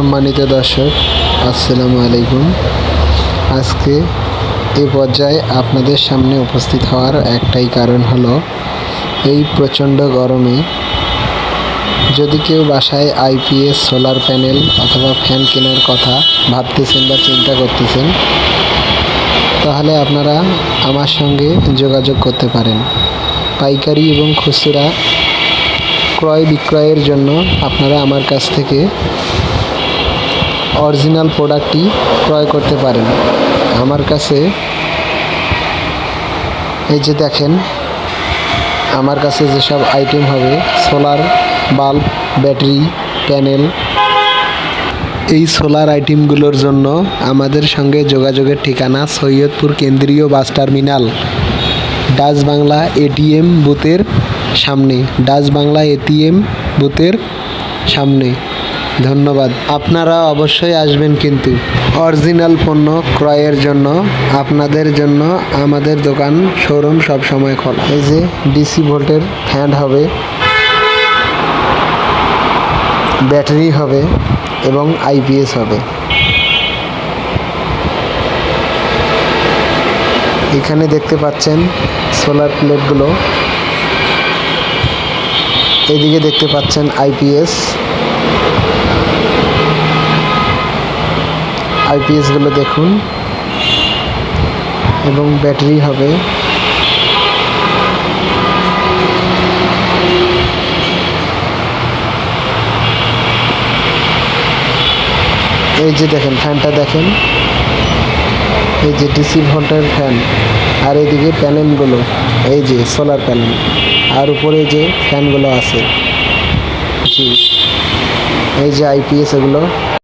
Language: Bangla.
সম্মানিত দর্শক, আসসালামু আলাইকুম। আজকে এ পর্যায়ে আপনাদের সামনে উপস্থিত হওয়ার একটাই কারণ হলো, এই প্রচণ্ড গরমে যদি কেউ বাসায় আইপিএস সোলার প্যানেল অথবা ফ্যান কেনার কথা ভাবতেছেন বা চিন্তা করতেছেন, তাহলে আপনারা আমার সঙ্গে যোগাযোগ করতে পারেন। পাইকারি এবং খুচরা ক্রয় বিক্রয়ের জন্য আপনারা আমার কাছ থেকে অরিজিনাল প্রোডাক্টটি ক্রয় করতে পারেন। আমার কাছে এই যে দেখেন, আমার কাছে যেসব আইটেম হবে, সোলার বাল্ব, ব্যাটারি, প্যানেল, এই সোলার আইটেমগুলোর জন্য আমাদের সঙ্গে যোগাযোগের ঠিকানা সৈয়দপুর কেন্দ্রীয় bus terminal, Dutch Bangla ATM বুথের সামনে, ডাচ বাংলা এটিএম বুথের সামনে। ধন্যবাদ। আপনারা অবশ্যই আসবেন কিন্তু। অরিজিনাল পণ্য ক্রয়ের জন্য, আপনাদের জন্য আমাদের দোকান, শোরুম সবসময় খোলা। এই যে ডিসি ভোল্টের ফ্যান হবে। ব্যাটারি হবে এবং আইপিএস হবে। এখানে দেখতে পাচ্ছেন সোলার প্লেটগুলো এদিকে দেখতে পাচ্ছেন আইপিএস আইপিএসগুলো দেখুন। এবং ব্যাটারি হবে। এই যে দেখেন, ফ্যানটা দেখেন। এই যে ডিসি ভোল্টের ফ্যান। আর এদিকে প্যানেলগুলো, এই যে সোলার প্যানেল। আর উপরে যে ফ্যানগুলো আছে। জি। এই যে আইপিএস এগুলো।